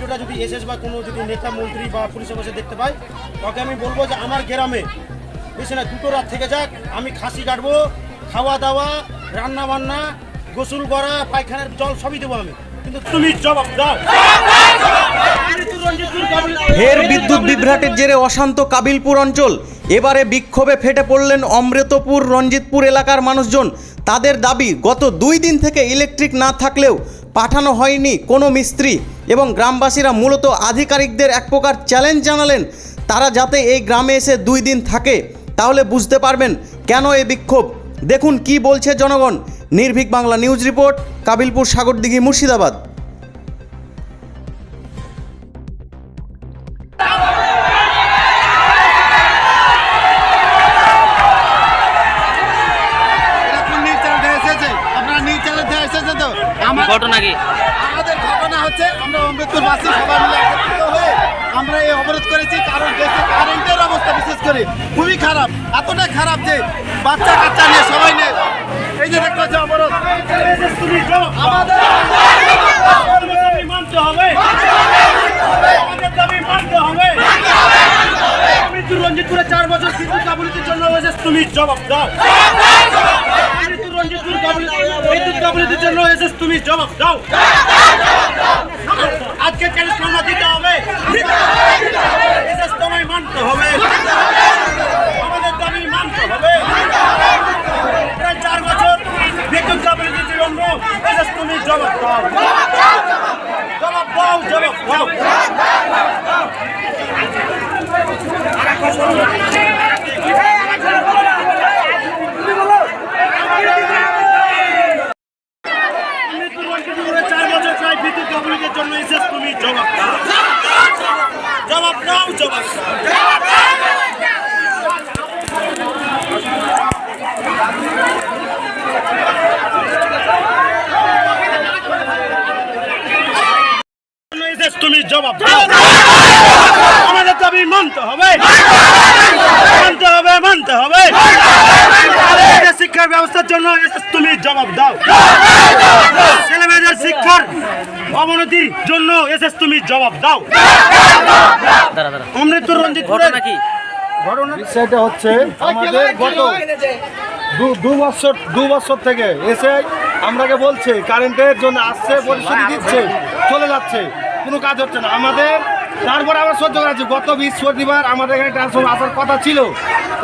ভিডিওটা যদি এসএস বা কোনো যদি নেতা, মন্ত্রী বা পুলিশের বসে দেখতে পাই তাকে আমি বলব যে আমার গ্রামে বেশি না দুটো রাত থেকে যাক, আমি খাসি কাটবো, খাওয়া দাওয়া, রান্না বান্না, গোসল করা, পায়খানার জল সবই দেবো আমি। কিন্তু তুমি জবাব দাও। ফের বিদ্যুৎ বিভ্রাটের জেরে অশান্ত কাবিলপুর অঞ্চল। এবারে বিক্ষোভে ফেটে পড়লেন অমৃতপুর, রঞ্জিতপুর এলাকার মানুষজন। তাদের দাবি, গত দুই দিন থেকে ইলেকট্রিক না থাকলেও পাঠানো হয়নি কোনো মিস্ত্রি। এবং গ্রামবাসীরা মূলত আধিকারিকদের এক প্রকার চ্যালেঞ্জ জানালেন তারা যাতে এই গ্রামে এসে দুই দিন থাকে। তাহলে বুঝতে পারবেন কেন এই বিক্ষোভ। দেখুন কি বলছে জনগণ। Nirbhik Bangla news report Kabilpur Sagardighi Murshidabad. ঘটনা কি? হচ্ছে আমরা অমৃতপুর বাসী সবাই মিলে একত্রিত হয়ে আমরা এই অবরোধ করেছি, কারণ দেশে কারেন্টের অবস্থা বিশেষ করে খুবই খারাপ। এতটা খারাপ যে বাচ্চা কাচ্চা নিয়ে সবাই নিয়ে এই যে দেখতে পাচ্ছি অবরোধ। হবে। মানতে হবে। চার বছর জন্য হয়েছে, তুমি জবাব দাও। মৃত্যু রঞ্জিতপুর কাবুলিতে জন্য হয়েছে, তুমি জবাব দাও আজকে ট্রান্সফর্মার দিতে হবে এসএস তোমায় মানতে হবে আমাদের দাবি মানতে হবে প্রায় চার বছর বিদ্যুৎ কাবুলিতে জন্য এসএস তুমি জবাব দাও জবাব দাও জবাব দাও মৃত্যু রঞ্জিতপুরে চার বছর প্রায় বিদ্যুৎ কাবুলিদের জন্য এসএস তুমি জবাব দাও জবাব দাও জবাব দাও এসএস তুমি জবাব দাও আমাদের দাবি মানতে হবে। মানতে হবে মানতে হবে। শিক্ষার ব্যবস্থার জন্য এসএস তুমি জবাব দাও। ছেলেমেয়েদের শিক্ষার অবনতির জন্য এসএস তুমি জবাব দাও। দাঁড়া দাঁড়া অমৃত রঞ্জিত ঘটনা কি? বিষয়টা হচ্ছে আমাদের গত দু- দু বছর দু বছর থেকে এসে আমরাকে বলছে কারেন্টের জন্য আসছে পরিস্থিতি দিচ্ছে চলে যাচ্ছে কোনো কাজ হচ্ছে না। আমাদের তারপরে আমরা সহ্য করাচ্ছি গত বৃহস্পতিবার আমাদের এখানে ট্রান্সফর্ম আসার কথা ছিল।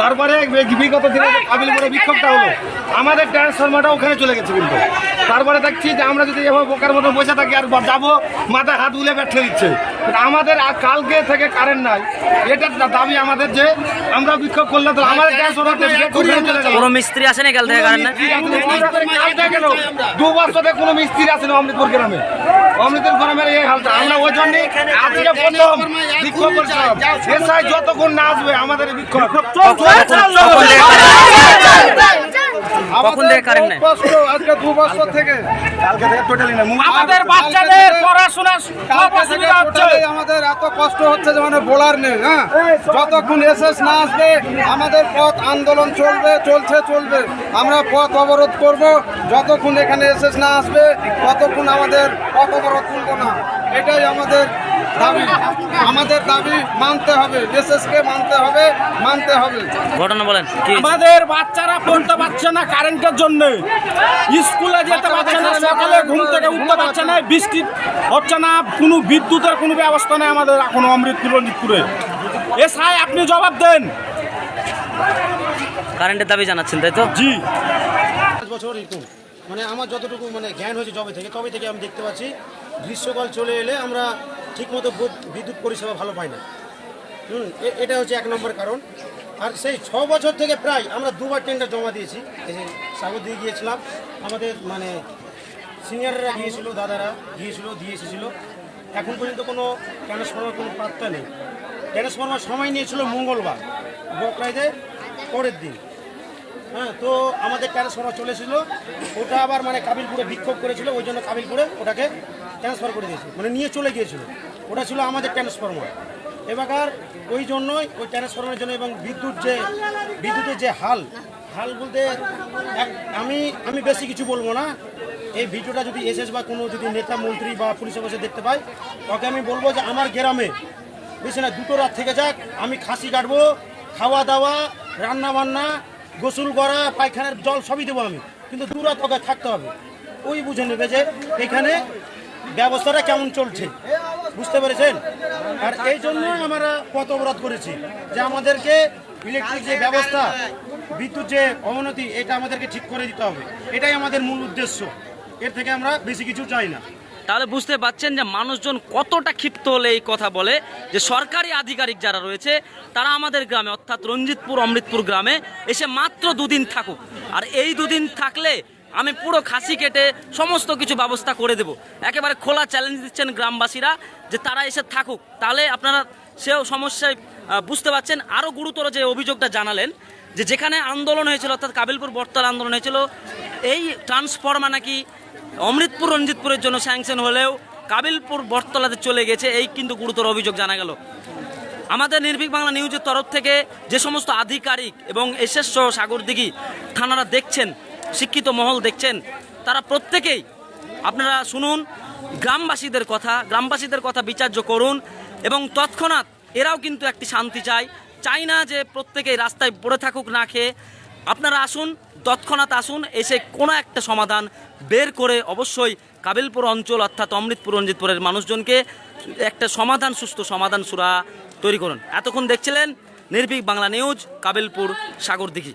তারপরে বিগত দিনে করে বিক্ষোভটা হলো। আমাদের ট্রান্সফর্মারটা ওখানে চলে গেছে কিন্তু। তারপরে দেখছি যে আমরা যদি এভাবে বোকার মতো বসে থাকি আর যাব, মাথায় হাত উলে ব্যাট দিচ্ছে। আমাদের আর কালকে থেকে কারেন্ট নাই এটার দাবি আমাদের যে আমরা বিক্ষোভ করলে তো আমাদের ট্রান্সফর্মার ওখানে কোনো মিস্ত্রি আসে না কাল থেকে কারেন্ট না দু বছরে কোনো মিস্ত্রি আছে না অমৃতপুর গ্রামে অমৃতপুর গ্রামের এই হালটা আমরা ওই জন্য আজকে প্রথম বিক্ষোভ করছিলাম এসআই যতক্ষণ না আসবে আমাদের বিক্ষোভ কখন থেকে কারেন্ট নেই? কষ্ট আজকে দু বছর থেকে। কালকে থেকে টোটালি না আমাদের বাচ্চাদের পড়াশোনা আমাদের এত কষ্ট হচ্ছে যে মানে বলার নেই হ্যাঁ? যতক্ষণ এসএস না আসবে আমাদের পথ আন্দোলন চলবে চলছে চলবে। আমরা পথ অবরোধ করব যতক্ষণ এখানে এসএস না আসবে ততক্ষণ আমাদের পথ অবরোধ তুলব না। এটাই আমাদের দাবি। আমাদের দাবি মানতে হবে এসএসকে মানতে হবে মানতে হবে। ঘটনা বলেন আমাদের বাচ্চারা পড়তে পারছে না কারেন্টের জন্য। স্কুলে যেতে পারছে না সকালে ঘুম থেকে উঠতে পারছে না বৃষ্টি হচ্ছে না কোনো বিদ্যুতের কোনো ব্যবস্থা নেই আমাদের এখন অমৃতপুর রঞ্জিতপুরে এসআই আপনি জবাব দেন। কারেন্টের দাবি জানাচ্ছেন তাই তো? জি। পাঁচ বছর এরকম মানে আমার যতটুকু মানে জ্ঞান হয়েছে জবে থেকে তবে থেকে আমি দেখতে পাচ্ছি গ্রীষ্মকাল চলে এলে আমরা ঠিকমতো বিদ্যুৎ পরিষেবা ভালো পায় না। হুম এটা হচ্ছে এক নম্বর কারণ। আর সেই ছ বছর থেকে প্রায় আমরা দুবার টেন্ডার জমা দিয়েছি। সাগর দিয়ে গিয়েছিলাম। আমাদের মানে সিনিয়ররা গিয়েছিল, দাদারা গিয়েছিল, দিয়ে এসেছিল। এখন পর্যন্ত কোনো ট্রান্সফর্মার কোনো পাত্তা নেই। ট্রান্সফর্মার সময় নিয়েছিল মঙ্গলবার, বকরাইতে পরের দিন। হ্যাঁ তো আমাদের ট্রান্সফর্মার চলেছিল ওটা আবার মানে কাবিলপুরে বিক্ষোভ করেছিল, ওই জন্য কাবিলপুরে ওটাকে ট্রান্সফার করে দিয়েছিল মানে নিয়ে চলে গিয়েছিল। ওটা ছিল আমাদের ট্রান্সফর্মার এবার ওই জন্যই, ওই ট্রান্সফর্মারের জন্য এবং বিদ্যুৎ যে, বিদ্যুতের যে হাল হাল বলতে আমি আমি বেশি কিছু বলব না। এই ভিডিওটা যদি এসএস বা কোনো যদি নেতা, মন্ত্রী বা পুলিশ অফিসে দেখতে পাই ওকে আমি বলব যে আমার গ্রামে বেশি না, দুটো রাত থেকে যাক, আমি খাসি কাটবো খাওয়া দাওয়া রান্না বান্না গোসল করা, পায়খানার জল সবই দেবো আমি। কিন্তু দু রাত ওকে থাকতে হবে। ওই বুঝে নেবে যে এখানে ব্যবস্থাটা কেমন চলছে। বুঝতে পেরেছেন? আর এই জন্য আমরা পথ অবরোধ করেছি যে আমাদেরকে ইলেকট্রিক যে ব্যবস্থা, বিদ্যুৎ যে অবনতি, এটা আমাদেরকে ঠিক করে দিতে হবে। এটাই আমাদের মূল উদ্দেশ্য। এর থেকে আমরা বেশি কিছু চাই না। তাহলে বুঝতে পাচ্ছেন যে মানুষজন কতটা ক্ষিপ্ত হলে এই কথা বলে যে সরকারি আধিকারিক যারা রয়েছে, তারা আমাদের গ্রামে, অর্থাৎ রঞ্জিতপুর, অমৃতপুর গ্রামে এসে মাত্র দুদিন থাকুক। আর এই দুদিন থাকলে আমি পুরো খাসি কেটে সমস্ত কিছু ব্যবস্থা করে দেব। একেবারে খোলা চ্যালেঞ্জ দিচ্ছেন গ্রামবাসীরা যে তারা এসে থাকুক। তাহলে আপনারা সেও সমস্যায় বুঝতে পারছেন। আরও গুরুতর যে অভিযোগটা জানালেন, যে যেখানে আন্দোলন হয়েছিল, অর্থাৎ কাবিলপুর বর্তাল আন্দোলন হয়েছিল, এই ট্রান্সফর্মার নাকি অমৃতপুর, রঞ্জিতপুরের জন্য স্যাংশন হলেও কাবিলপুর বটতলাতে চলে গেছে, এই কিন্তু গুরুতর অভিযোগ জানা গেল। আমাদের নির্ভীক বাংলা নিউজের তরফ থেকে যে সমস্ত আধিকারিক এবং এসএস সাগরদিঘি থানারা দেখছেন শিক্ষিত মহল দেখছেন, তারা প্রত্যেকেই, আপনারা শুনুন, গ্রামবাসীদের কথা গ্রামবাসীদের কথা বিচার্য করুন এবং তৎক্ষণাৎ এরাও কিন্তু একটি শান্তি চায়। চাই না যে প্রত্যেকেই রাস্তায় পড়ে থাকুক, না খেয়ে। আপনারা আসুন, তৎক্ষণাৎ আসুন, এসে কোনো একটা সমাধান বের করে অবশ্যই কাবিলপুর অঞ্চল অর্থাৎ অমৃতপুর, রঞ্জিতপুরের মানুষজনকে একটা সমাধান, সুস্থ সমাধান সুরা তৈরি করুন। এতক্ষণ দেখছিলেন, নির্ভীক বাংলা নিউজ, কাবিলপুর সাগরদিঘি।